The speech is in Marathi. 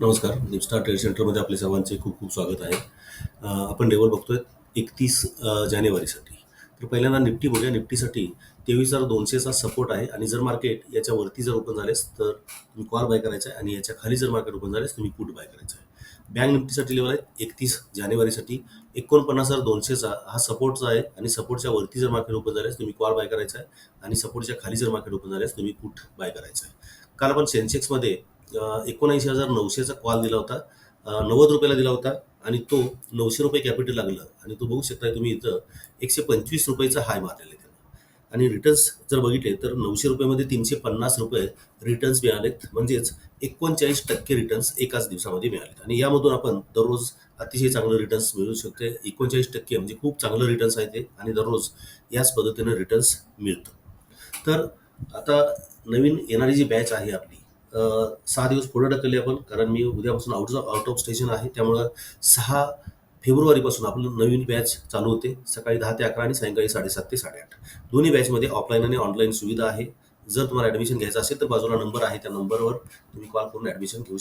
नमस्कार निपस्टार ट्रेड सेंटरमध्ये आपले सर्वांचे खूप खूप स्वागत आहे. आपण लेवल बघतोय एकतीस जानेवारीसाठी. तर पहिल्यांदा निफ्टी बघूया निफ्टीसाठी तेवीस हजार दोनशेचा सपोर्ट आहे आणि जर मार्केट याच्या वरती जर ओपन झालेस तर तुम्ही कॉल बाय करायचा आहे आणि याच्या खाली जर मार्केट ओपन झालेस तुम्ही पुट बाय करायचं आहे बँक निफ्टीसाठी लेवल आहे एकतीस जानेवारीसाठी. एकोणपन्नास हजार दोनशेचा हा सपोर्टचा आहे आणि सपोर्टच्या वरती जर मार्केट ओपन झाल्यास तुम्ही कॉल बाय करायचा आहे आणि सपोर्टच्या खाली जर मार्केट ओपन झाल्यास तुम्ही पुट बाय करायचा आहे काल आपण सेन्सेक्समध्ये एकोणऐंशी हजार नऊशेचा कॉल दिला होता. नव्वद रुपयाला दिला होता आणि तो नऊशे रुपये कॅपिटल लागलं. आणि तो बघू शकता तुम्ही इथं एकशे पंचवीस रुपयेचा हाय मारलेला आहे आणि रिटर्न्स जर बघितले तर नऊशे रुपयामध्ये तीनशे पन्नास रुपये रिटर्न्स मिळालेत. म्हणजेच एकोणचाळीस टक्के रिटर्न्स एकाच दिवसामध्ये मिळालेत. आणि यामधून आपण दररोज अतिशय चांगलं रिटर्न्स मिळू शकते. एकोणचाळीस टक्के म्हणजे खूप चांगलं रिटर्न्स आहे ते. आणि दररोज याच पद्धतीनं रिटर्न्स मिळतं. तर आता नवीन येणारी जी बॅच आहे आपली सहा दिवस पुढे ढकलले आपण कारण मी उद्यापासून out of out of station आहे. त्यामुळं सहा फेब्रुवारीपासून आपलं नवीन बॅच चालू होते. सकाळी दहा ते अकरा आणि सायंकाळी साडेसात ते साडेआठ. दोन्ही बॅचमध्ये ऑफलाईन आणि ऑनलाईन सुविधा आहे. जर तुम्हाला ॲडमिशन घ्यायचं असेल तर बाजूला नंबर आहे त्या नंबरवर तुम्ही कॉल करून ॲडमिशन घेऊ